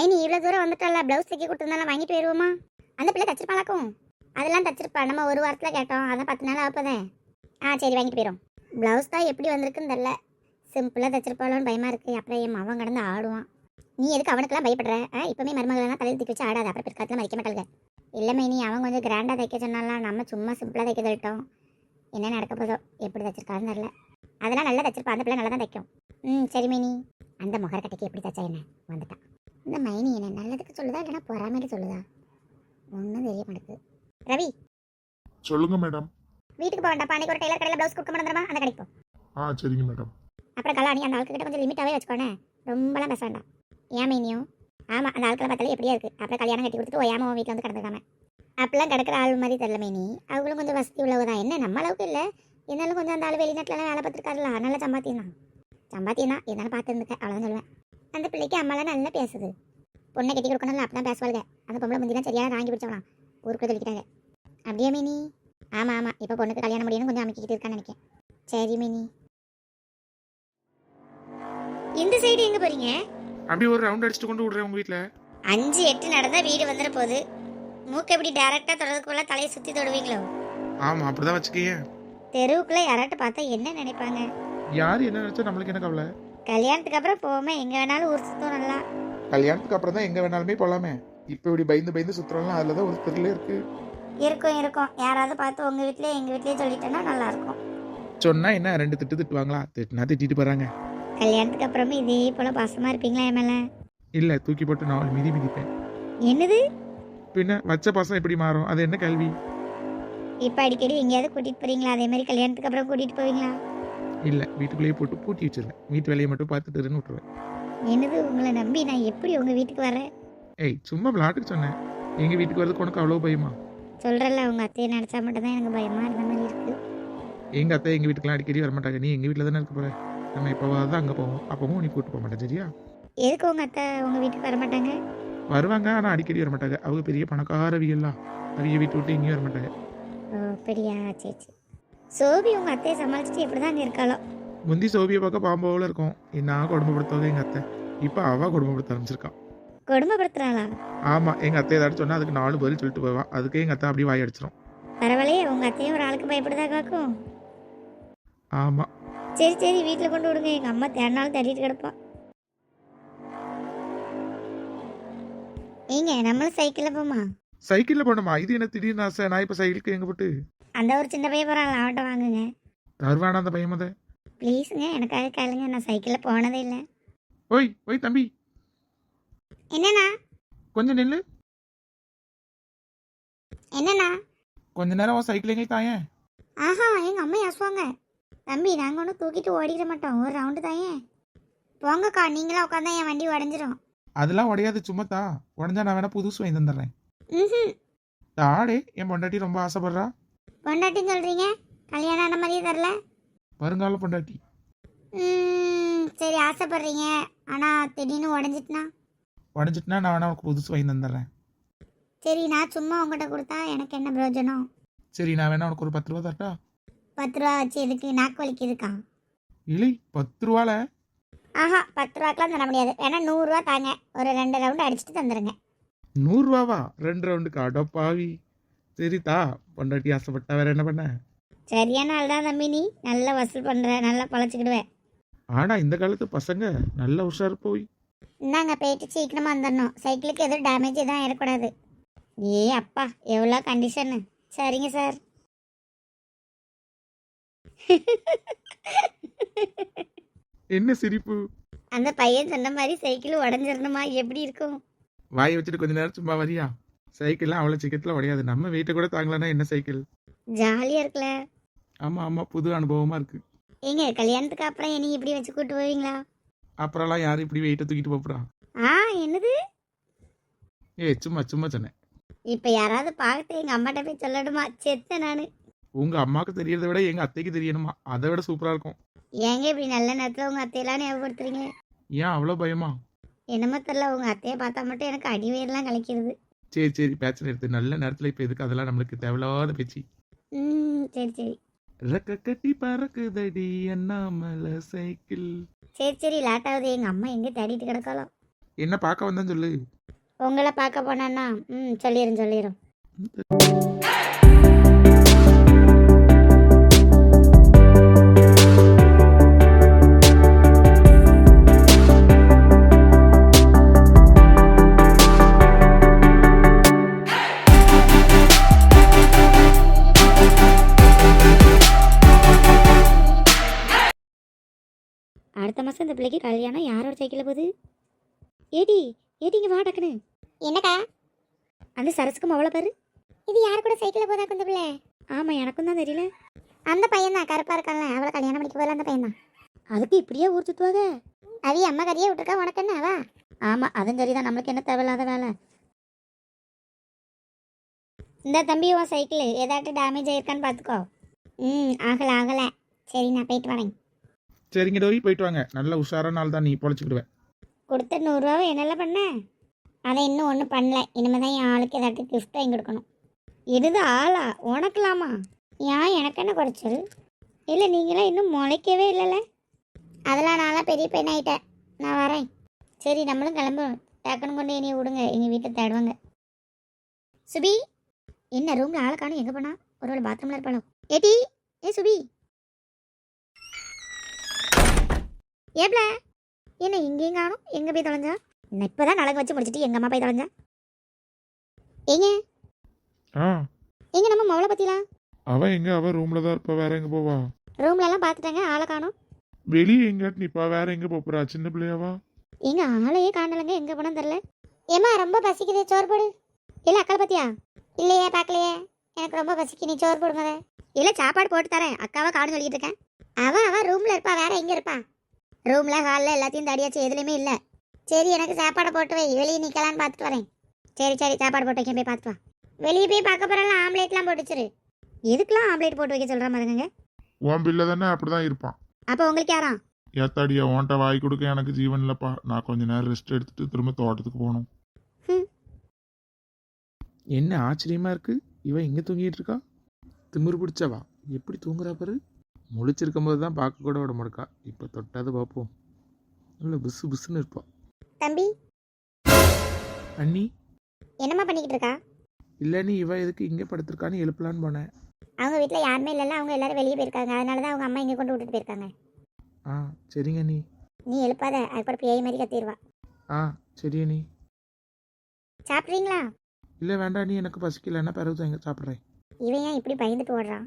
Main இவ்வளோ தூரம் வந்துட்டால blouse தைக்க கொடுத்துருந்தாலும் வாங்கிட்டு போயிடுவோமா அந்த பிள்ளை தச்சிருப்பாளாக்கும் அதெல்லாம் தச்சிருப்பா நம்ம ஒரு வாரத்தில் கேட்டோம். அதான் பத்து நாள் ஆப்பதே ஆ சரி வாங்கிட்டு போயிடும் ப்ளவுஸ் தான் எப்படி வந்திருக்குன்னு தெரில சிம்பிளாக தச்சிருப்பாளோன்னு பயமாக இருக்குது அப்புறம் என் அவன் கடந்து ஆடுவான். நீ எதுக்கு அவனுக்கெல்லாம் பயப்படுற? ஆ இப்போமே மருமகளெல்லாம் தலையில் தூக்கி வச்சு ஆடாது. அப்புறம் பிற்காலத்தில் மதிக்க மாட்டாங்க இல்லை மைனி அவன் கொஞ்சம் கிராண்டாக தைக்க சொன்னாலாம் நம்ம சும்மா சிம்பிளாக தைக்க சொல்லிட்டோம். என்ன நடக்க போதோ எப்படி தைச்சிருக்கான்னு தெரில அதெல்லாம் நல்லா தைச்சிருப்பான் அந்த பிள்ளை நல்லா தான் தைக்கும். ம் சரி மைனி அந்த முகர கட்டைக்கு எப்படி தச்சா என்ன? வந்துட்டான் இந்த மைனி என்ன நல்லதுக்கு சொல்லுதா இல்லைன்னா பொறாமைக்கு சொல்லுதா? ஒன்றும் தெரிய மாட்டேங்குது. ரவி! சொல்லுங்க மேடம். வீட்டுக்கு போக வேண்டாம் அன்னைக்கு ஒரு டெய்லர் கடையில் ப்ளவுஸ் கொடுக்க மாட்டேமா அந்த கடைக்கு போ. ஆ சரிங்க மேடம். அப்புறம் கல்யாணி அந்த ஆளுக்கிட்ட கொஞ்சம் லிமிட்டாகவே வச்சுக்கோனே. ரொம்பலாம் பேச வேண்டாம். ஏன் மைனியும்? ஆமாம் அந்த ஆட்களை பார்த்தாலே எப்படியா இருக்குது அப்புறம் கல்யாணம் கட்டி கொடுத்துட்டு ஓயாம உன் வீட்டில் வந்து கிடந்துக்காம அப்பெல்லாம் கிடக்கிற ஆள் மாதிரி தெரியல மைனி. அவங்களும் கொஞ்சம் வசதி உள்ளவங்க தான். என்ன நம்ம அளவுக்கு இல்லை. இருந்தாலும் கொஞ்சம் அந்த ஆள் வெளிநாட்டுலலாம் வேலை பார்த்துருக்காருல நல்ல சம்பாத்தியம் தான் சம்பாத்தியம் தான் இருந்தாலும் பார்த்துருந்துக்க அவ்வளோதான் சொல்லுவேன். அந்த பிள்ளைக்கு அம்மாலாம் நல்லா பேசுது. பொண்ணை கட்டி கொடுக்கணும்ல அப்பதான் பேசுவாளுங்க அந்த பொம்பளை முந்திலாம் சரியான வாங்கி பிடிச்சவலாம் ஊருக்குள்ள சொல்லிக்கிட்டாங்க அப்படியே மினி. ஆமாம் ஆமாம் இப்போ பொண்ணுக்கு கல்யாணம் முடியும்னு கொஞ்சம் அமைக்கிட்டு இருக்கான்னு நினைக்கிறேன் சரி மினி. இந்த சைடு எங்கே போறீங்க? அப்படியே ஒரு ரவுண்ட் அடிச்சுட்டு கொண்டு விடுறேன் உங்க வீட்ல. அஞ்சு எட்டு நடந்தா வீடு வந்துட போகுது மூக்கு எப்படி டேரக்டா தொடர்றதுக்குள்ள தலையை சுத்தி தொடுவீங்களோ? ஆமா அப்படிதான் வச்சுக்கீங்க தெருவுக்குள்ள யாராட்ட பார்த்தா என்ன நினைப்பாங்க? யார் என்ன நினைச்சா நம்மளுக்கு என்ன கவலை? கல்யாணத்துக்கு அப்புறம் போவோமே எங்க வேணாலும் ஊர் சுத்தம் நல்லா. கல்யாணத்துக்கு அப்புறம் தான் எங்க வேணாலுமே போலாமே. இப்போ இப்படி பயந்து பயந்து சுத்துறோம்லாம் அதுல தான் ஒரு தெருல இருக்கு. இருக்கும் இருக்கும். யாராவது பார்த்து உங்க வீட்லயே எங்க வீட்லயே சொல்லிட்டேன்னா நல்லா இருக்கும் சொன்னா என்ன ரெண்டு திட்டு திட்டுவாங்களா? திட்டுனா திட்டிட்டு போறாங்க. கல்யாணத்துக்கு அப்புறமே இதே போல பாசமா இருப்பீங்களா என் மேல? இல்ல தூக்கி போட்டு நாலு மிதி மிதிப்பேன். என்னது? பின்ன வச்ச பாசம் எப்படி மாறும்? அது என்ன கல்வி? இப்ப அடிக்கடி எங்கேயாவது கூட்டிட்டு போறீங்களா? அதே மாதிரி கல்யாணத்துக்கு அப்புறம் கூட்டிட்டு போவீங்களா? இல்ல வீட்டுக்குள்ளேயே போட்டு பூட்டி வச்சிருவேன். வீட்டு வேலையை மட்டும் பார்த்துட்டு விட்டுருவேன். என்னது உங்களை நம்பி நான் எப்படி உங்க வீட்டுக்கு வரேன்? ஏய் சும்மா விளாட்டுக்கு சொன்னேன். எங்க வீட்டுக்கு வரதுக்கு உனக்கு அவ்வளோ பயமா? சொல்றல உங்க அத்தையை நினைச்சா மட்டும் தான் எனக்கு பயமா இருந்த மாதிரி இருக்கு. எங்க அத்தை எங்க வீட்டுக்குலாம் அடிக்கடி வர மாட்டாங்க நீ எங்க வீட்டில் தானே இருக்க போற? நம்ம எப்போவாவது அங்கே போவோம். அப்பவும் நீ கூட்டு போக மாட்டேன் சரியா? எதுக்கு உங்க அத்தை உங்க வீட்டுக்கு வர மாட்டாங்க வருவாங்க ஆனால் அடிக்கடி வர மாட்டாங்க அவங்க பெரிய பணக்காரவியெல்லாம் அவங்க வீட்டு விட்டு எங்கேயும் வர மாட்டாங்க ஓ அப்படியா? சரி சரி. சோபி உங்க அத்தையை சமாளிச்சுட்டு எப்படி தான் இருக்காளோ? முந்தி சோபியை பார்க்க பாம்போவில் இருக்கும். என்ன கொடுமைப்படுத்தவங்க எங்கள் அத்தை. இப்போ அவள் கொடுமைப்படுத்த ஆரம்பிச்சிருக்கான் கொடுமைப்படுத்துறாளா ஆமாம் எங்கள் அத்தை ஏதாச்சும் சொன்னால் அதுக்கு நாலு பதில் சொல்லிட்டு போவா அதுக்கே எங்கள் அத்தை அப்படியே வாய் அடிச்சிடும் பரவாயில்லையே உங்க அத்தையும் ஒரு ஆளுக்கு பயப்படுதா காக்கும்? ஆமாம் சரி சரி வீட்டில் கொண்டு விடுங்க. எங்க அம்மா தேடினாலும் தேடிட்டு கிடப்பா. ஏங்க நம்மளும் சைக்கிளில் போமா? சைக்கிளில் போனோமா இது என்ன திடீர்னு ஆசை? நான் இப்போ சைக்கிளுக்கு எங்கே போட்டு? அந்த ஒரு சின்ன பையன் போகிறான் அவன்கிட்ட வாங்குங்க. தருவானா அந்த பையன் முத? ப்ளீஸுங்க எனக்காக கேளுங்க. நான் சைக்கிளில் போனதே இல்லை. ஓய் ஓய் தம்பி. என்னண்ணா? கொஞ்சம் நில்லு. என்னண்ணா? கொஞ்ச நேரம் உன் சைக்கிள் எங்கே தாயேன் ஆஹா எங்கள் அம்மா யாசுவாங்க தம்பி நாங்கள் ஒன்றும் தூக்கிட்டு ஓடிட மாட்டோம். ஒரு ரவுண்டு தாயே. போங்கக்கா நீங்களாம் உட்காந்தா என் வண்டி உடஞ்சிரும். அதெல்லாம் உடையாது சும்மா தா. உடஞ்சா நான் வேணா புதுசு வாங்கி தந்துடுறேன். ம் தாடே என் பொண்டாட்டி ரொம்ப ஆசைப்படுறா. பொண்டாட்டின்னு சொல்கிறீங்க கல்யாணம் ஆன மாதிரியே தெரில வருங்கால பொண்டாட்டி. சரி ஆசைப்படுறீங்க. ஆனால் திடீர்னு உடஞ்சிட்டுனா? உடஞ்சிட்டுனா நான் வேணா உனக்கு புதுசு வாங்கி தந்துடுறேன். சரி நான் சும்மா உங்கள்கிட்ட கொடுத்தா எனக்கு என்ன பிரயோஜனம்? சரி நான் வேணா உனக்கு ஒரு பத்து ரூபா தரட்டா? பத்து ரூபா வச்சு எதுக்கு? நாக்கு வலிக்குதுக்கா இல்லை பத்து ரூபால? ஆஹா பத்து ரூபாக்கெலாம் தர முடியாது. வேணா நூறுரூவா தாங்க. ஒரு ரெண்டு ரவுண்டு அடிச்சுட்டு தந்துடுங்க நூறுரூவாவா ரெண்டு ரவுண்டுக்கு அடப்பாவி சரி தா. பொண்டாட்டி ஆசைப்பட்டா வேற என்ன பண்ண? சரியான ஆள் தான் தம்பி நீ. நல்லா வசூல் பண்ணுற நல்லா பழச்சிக்கிடுவேன் ஆனா இந்த காலத்து பசங்க நல்ல உஷார் போய். இந்தாங்க போயிட்டு சீக்கிரமாக வந்துடணும். சைக்கிளுக்கு எதுவும் டேமேஜ் எதுவும் ஆயிடக்கூடாது ஏ அப்பா எவ்வளோ கண்டிஷனு சரிங்க சார் என்ன சிரிப்பு? அந்த பையன் சொன்ன மாதிரி சைக்கிள் உடஞ்சிடணுமா? எப்படி இருக்கும்? வாயை வச்சுட்டு கொஞ்ச நேரம் சும்மா வரியா? சைக்கிள்லாம் அவ்வளோ சீக்கிரத்தில் உடையாது. நம்ம வெயிட்டை கூட தாங்கலன்னா என்ன சைக்கிள்? ஜாலியாக இருக்குல்ல. ஆமாம் ஆமாம் புது அனுபவமாக இருக்கு. ஏங்க கல்யாணத்துக்கு அப்புறம் என்னை இப்படி வச்சு கூட்டு போவீங்களா? அப்புறம்லாம் யாரும் இப்படி வெயிட்டை தூக்கிட்டு போப்புறா ஆ என்னது? ஏ சும்மா சும்மா சொன்னேன். இப்போ யாராவது பார்த்து எங்கள் அம்மாட்ட போய் சொல்லணுமா? செத்தேன் நான். உங்க அம்மாவுக்கு தெரியறதை விட எங்க அத்தைக்கு தெரியணுமா? அதை விட சூப்பரா இருக்கும். ஏங்க இப்படி நல்ல நேரத்தில் உங்கள் அத்தையெல்லாம் ஞாபகப்படுத்துறீங்க ஏன் அவ்வளோ பயமா? என்னமோ தெரில உங்கள் அத்தையை பார்த்தா மட்டும் எனக்கு அடிவேர்லாம் கலைக்கிறது. சரி சரி பேச்சு நிறுத்து. நல்ல நேரத்தில் இப்போ எதுக்கு? அதெல்லாம் நம்மளுக்கு தேவையில்லாத பேச்சு. ம் சரி சரி. ரெக்க கட்டி பறக்குதடி அண்ணாமலை சைக்கிள். சரி சரி லேட் ஆகுது எங்கள் அம்மா எங்கே தேடிட்டு கிடக்காளோ? என்ன பார்க்க வந்தேன்னு சொல்லு. உங்களை பார்க்க போனான்னா ம் சொல்லிடும் சொல்லிடும் அடுத்த மாதம் இந்த பிள்ளைக்கு கல்யாணம் யாரோட சைக்கிளில் போகுது? ஏடி ஏடி இங்கே வா டக்குன்னு என்னக்கா? அந்த சரசுக்கும் அவ்வளோ பாரு. இது யார் கூட சைக்கிளில் போதா இந்த பிள்ளை? ஆமாம் எனக்கும் தான் தெரியல. அந்த பையன் தான் கருப்பாக இருக்கான்ல. அவளை கல்யாணம் பண்ணிக்க போகல அந்த பையன் தான் அதுக்கு இப்படியே ஊர் சுற்றுவாங்க அவி அம்மா கறியே விட்டுருக்கா உனக்கு என்ன அவா ஆமாம் அதுவும் சரிதான். நம்மளுக்கு என்ன தேவையில்லாத வேலை? இந்த தம்பி உன் சைக்கிள் ஏதாட்டும் டேமேஜ் ஆயிருக்கான்னு பார்த்துக்கோ ம் ஆகலை ஆகலை. சரி நான் போயிட்டு வரேன். சரிங்க டோரி போயிட்டு வாங்க. நல்ல உஷாரான நாள் தான் நீ பொழைச்சிக்கிடுவேன் கொடுத்த நூறுரூவாவை என்னெல்லாம் பண்ண? அதை இன்னும் ஒன்றும் பண்ணல. இனிமேல் தான் என் ஆளுக்கு ஏதாட்டும் கிஃப்ட் வாங்கி கொடுக்கணும். இதுது ஆளா? உனக்கலாமா? ஏன் எனக்கு என்ன குறைச்சல்? இல்லை நீங்களாம் இன்னும் முளைக்கவே இல்லைல்ல அதெல்லாம் நான்லாம் பெரிய பெண் ஆயிட்டேன் நான் வரேன். சரி நம்மளும் கிளம்புவோம். டக்குன்னு கொண்டு என்னைய விடுங்க. எங்கள் வீட்டை தேடுவாங்க. சுபி என்ன ரூமில் ஆளை காணும்? எங்கே போனா? ஒருவேளை பாத்ரூமில் இருப்பாளோ? ஏடி ஏ சுபி. ஏப்ல? என்ன இங்கேயும் காணும்? எங்கே போய் தொலைஞ்சா? நான் இப்போ தான் நலங்கு வச்சு முடிச்சிட்டு எங்கள் அம்மா போய் தொலைஞ்சா? ஏங்க ஆ. எங்க நம்ம மவளை பற்றிலாம் அவன் எங்க? அவ ரூம்ல தான் இருப்பா. வேற எங்க போவா? ரூம்லலாம் பார்த்துட்டாங்க ஆளை காணும். வெளியே எங்காட்டு நிப்பா? வேற எங்க போறா? சின்ன பிள்ளையாவா? எங்க ஆளையே காணலங்க. எங்கே போனோம் தெரில ஏம்மா ரொம்ப பசிக்குது சோறு போடு. இல்லை அக்களை பத்தியா? இல்லையே பார்க்கலையே எனக்கு ரொம்ப பசிக்கு. நீ சோறு போடுங்க. இல்லை சாப்பாடு போட்டு தரேன். அக்காவை காணும் சொல்லிட்டு இருக்கேன். அவ அவ ரூமில் இருப்பா. வேற எங்கே இருப்பா? ரூமில் ஹாலில் எல்லாத்தையும் தடியாச்சு எதுலையுமே இல்லை. சரி எனக்கு சாப்பாடை போட்டு வை. வெளியே நிற்கலான்னு பார்த்துட்டு வரேன். சரி சரி சாப்பாடு போட்டு வைக்க போய் பார்த்துட்டு வா. வெளியே போய் பார்க்க போகிறலாம் ஆம்லேட்லாம் போட்டு வச்சிரு எதுக்கெல்லாம் ஆம்லேட் போட்டு வைக்க சொல்கிற மாதிரிங்க உன் பிள்ளை தானே அப்படிதான் இருப்பான். அப்போ உங்களுக்கு யாரா? ஏத்தாடியா உன்கிட்ட வாய் கொடுக்க எனக்கு ஜீவன் இல்லப்பா. நான் கொஞ்ச நேரம் ரெஸ்ட் எடுத்துட்டு திரும்ப தோட்டத்துக்கு போகணும். என்ன ஆச்சரியமா இருக்கு? இவன் எங்க தூங்கிட்டு இருக்கா? திமிரு பிடிச்சவா? எப்படி தூங்குறா பாரு? முழிச்சிருக்கும் போது தான் பார்க்க கூட விட மாட்டா இப்போ தொட்டாது பார்ப்போம். நல்ல புசு புசுன்னு இருப்பா. தம்பி? அண்ணி? என்னம்மா பண்ணிக்கிட்டு இருக்கா? இல்லை நீ இவ எதுக்கு இங்கே படுத்திருக்கான்னு எழுப்பலான்னு போனேன். அவங்க வீட்டில் யாருமே இல்லைல்ல அவங்க எல்லாரும் வெளியே போயிருக்காங்க. அதனால தான் அவங்க அம்மா இங்கே கொண்டு விட்டுட்டு போயிருக்காங்க. ஆ சரிங்க அண்ணி. நீ எழுப்பாத அதுக்கப்புறம் பேய் மாதிரி கத்திடுவா. ஆ சரி அண்ணி. சாப்பிட்றீங்களா? இல்லை வேண்டாம் நீ எனக்கு பசிக்கலைன்னா பிறகு எங்கே சாப்பிட்றேன். இவன் ஏன் இப்படி பயந்துட்டு ஓடுறான்?